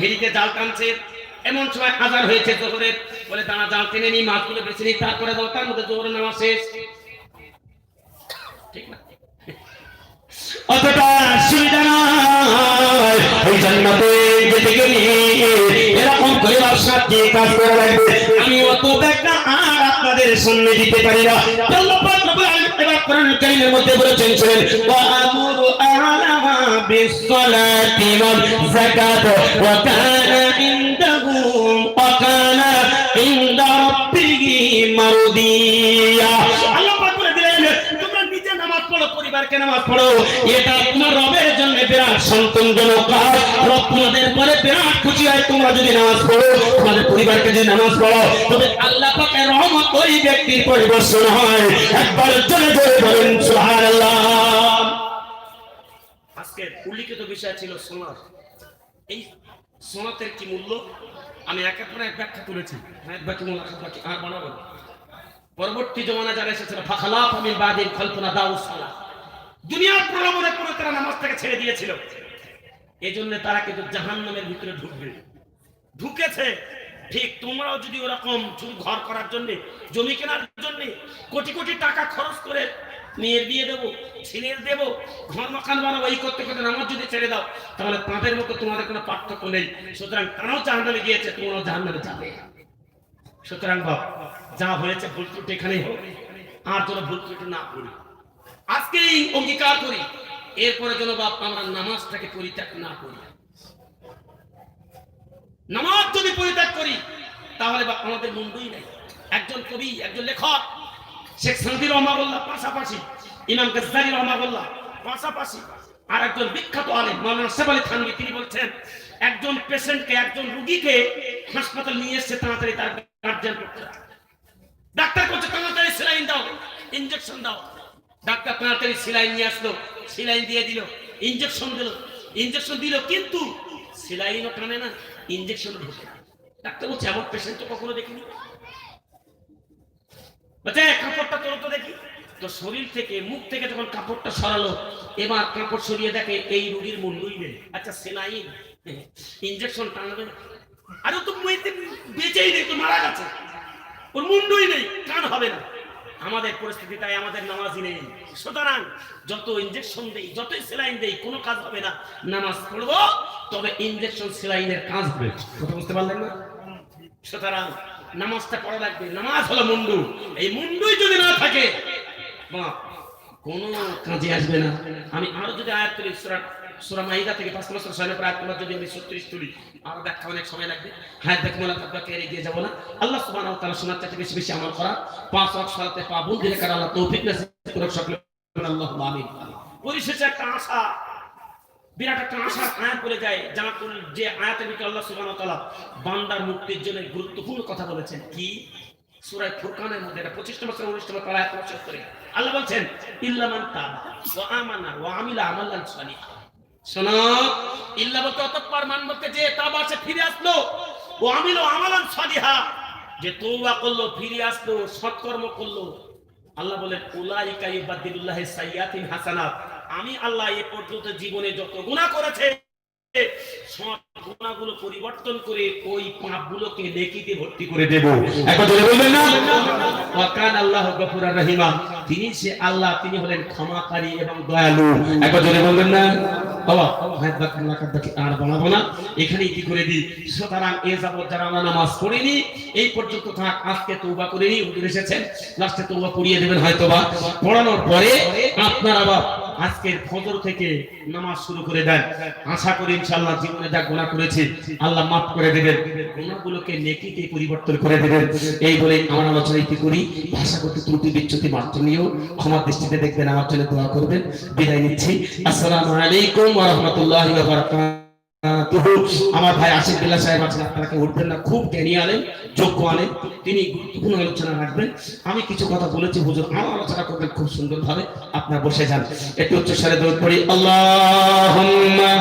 ঘেরিতে জাল টানছে। এমন সময় হাজার হয়েছে জোহরের। বলে দাঁড়া জাল টেনে নি মাছগুলো বেছে নি তারপরে দাও তার মধ্যে জোহরের নামাজ শেষ। ঠিক না? অতটা সুবিধা নয়। ওই জান্নাতে যেতে গেলে এরকম পরিবার সাথে কাজ করা লাগবে। আমি অত ব্যাগটা আর আপনাদের সামনে দিতে পারি না। আল্লাহ পাক রব্বুল আলামিন এবার কোরআনুল কারীমের মধ্যে বলেছেন শুনেন ওয়া আমুরু আল্লাহ পাক বলে দিলেন, তোমরা নিজে নামাজ পড়ো, পরিবারকে হয়, তোমরা যদি নামাজ পড়ো, তোমাদের যদি নামাজ পড়ো। আল্লাহ পরিবর্তন হয়। আজকের উল্লিখিত বিষয় ছিল সোনার এই সোনাতের কি মূল্য? আমি এক করেছি হ্যাঁ, এক এক ব্যাখ্যা আর বানাবো? পরবর্তী জমানা যারা এসেছিল ফাখালাফ আমি বাদিন কল্পনা দাউ সালা দুনিয়ার প্রলোভনে করে তারা নামাজ থেকে ছেড়ে দিয়েছিল। এই জন্য তারা কিন্তু জাহান্নামের ভিতরে ঢুকবে। ঢুকেছে। ঠিক তোমরাও যদি ওরকম ঘর করার জন্য জমি কেনার জন্য কোটি কোটি টাকা খরচ করে মেয়ের বিয়ে দেবো, ছেলের দেবো, ঘর মকান বানাবো, এই করতে করতে নামাজ যদি ছেড়ে দাও, তাহলে তাঁদের মতো তোমাদের কোনো পার্থক্য নেই। সুতরাং তারাও জাহান্নামে গিয়েছে, তোমরাও জাহান্নামে যাবে। সুতরাং বাপ, যা হয়েছে ভুল ত্রুটি এখানেই হোক, আর যেন ভুল ত্রুটি না করি। আজকেই অঙ্গীকার করি, এরপরে যেন বাপ আমরা নামাজটাকে পরিত্যাগ না করি। নামাজ যদি পরিত্যাগ করি, তাহলে বাপ আমাদের মুন্ডুই নেই। একজন কবি, একজন লেখক শেখ সান্দি রহমাবুল্লাহ পাশাপাশি, ইমাম গজ্জারি রহমাবুল্লাহ পাশাপাশি আর একজন বিখ্যাত আলেম, মাওলানা সাহেব আলী থানভী, তিনি বলছেন, একজন পেশেন্টকে, একজন রুগীকে হাসপাতাল নিয়ে এসছে তাড়াতাড়ি তার হবে। ডাক্তার বলছে, তাড়াতাড়ি সেলাইন দাও ইনজেকশন দাও। ডাক্তার তাড়াতাড়ি সেলাইন নিয়ে আসলো, সেলাইন দিয়ে দিল ইনজেকশন দিল ইনজেকশন দিল, কিন্তু সেলাইনও টানে না ইনজেকশন ঢোকে ডাক্তার বলছে, এমন পেশেন্ট তো কখনো দেখিনি। বলছে কাপড়টা তোলো তো দেখি। তো শরীর থেকে, মুখ থেকে যখন কাপড়টা সরালো, এবার কাপড় সরিয়ে দেখে এই রুগীর মুন্ডুই নেই। আচ্ছা সেলাইন, ইনজেকশন টানবে। আরে তো মেয়েতে বেঁচেই নেই, তো মারা গেছে। ওর মুন্ডুই নেই কান হবে না। আমাদের পরিস্থিতি তাই, আমাদের নামাজই নেই। সুতরাং যত ইঞ্জেকশন দেই, যতই সেলাইন দেই, কোনো কাজ হবে না। নামাজ পড়ব, তবে ইঞ্জেকশন সেলাইনের কাজ হবে। বুঝতে পারলেন না? সুতরাং নামাজটা পড়া লাগবে। নামাজ হলো মুন্ডু। এই মুন্ডুই যদি না থাকে কোনো কাজে আসবে না। আমি আরও যদি আয়াত করি সূরা মাইদা থেকে পাঁচ মাসের ছয় নম্বর আয়াত যদি আমি সত্তরিশ তুলি। আরও ব্যাখ্যা অনেক সময় লাগবে। হ্যাঁ দেখ মোলা তাকে এগিয়ে যাব না। আল্লাহ ওয়া তাআলা শোনার চাইতে বেশি বেশি আমল করা। পাঁচ ওয়াক্ত সালাতে পাবন দিলে কার আল্লাহ তৌফিক আমিন। পরিশেষে একটা আশা। বিরাট একটা আশা আয়াত বলে যায়, জামাতুল যে আয়াতের ভিতরে আল্লাহ সুবহানাহু তাআলা বান্দার মুক্তির জন্য গুরুত্বপূর্ণ কথা বলেছেন। কি? সূরা ফুরকানের মধ্যে এটা 25 নম্বর সূরা 19 নম্বর আয়াত শেষ করে। আল্লাহ বলছেন, ইল্লা মান তাবা ওয়া আমানা ওয়া আমিলা আমালান সালিহা। শোনো, ইল্লা বলতে অতঃপর মান বলতে যে তাবা সে ফিরে আসলো, ও আমিল আমালান সালিহা। যে তওবা করল, ফিরে আসলো, সৎকর্ম করল। আল্লাহ বলেন, উলাইকা ইবাদিলুল্লাহ সাইয়াতিন হাসানাত। আমি আল্লাহ এ পর্যন্ত জীবনে যত গুনাহ করেছে গুনাহগুলো পরিবর্তন করে ওই পাপগুলোকে নেকিতে ভর্তি করে দেব। আল্লাহ গফুরার রহিমা। তিনি সে আল্লাহ, তিনি হলেন ক্ষমাকারী এবং দয়ালু। একবার বলবেন না? আর কি করে এই পর্যন্ত তৌবা করে এসেছেন, লাস্টে তৌবা দেবেন হয়তো বা পড়ানোর পরে আপনারা আবার আজকের ফজর থেকে নামাজ শুরু করে দেন। আশা করি ইনশাআল্লাহ জীবনে যা গুনাহ করেছি, আল্লাহ মাফ করে দেবেন। গুনাহগুলোকে নেকিতে পরিবর্তন করে দেবেন। এই বলে আমার আলোচনা কি করি। ভাষাগত ত্রুটি বিচ্যুতি মাত্র নিয়েও ক্ষমা দৃষ্টিতে দেখবেন, আমার জন্য দোয়া করবেন। বিদায় নিচ্ছি। আসসালামু আলাইকুম ওয়া রাহমাতুল্লাহি ওয়া বারাকাতুহু। আমার ভাই বিল্লা সাহেব আছেন উঠবেন না, খুব জ্ঞানী আনেন যোগ্য আনেন তিনি গুরুত্বপূর্ণ আলোচনা রাখবেন। আমি কিছু কথা বলেছি, হুজুর আমার আলোচনা করবেন খুব সুন্দরভাবে, আপনার বসে যান। একটু উচ্চ স্বরে দৌড় করি, আল্লাহুম্মা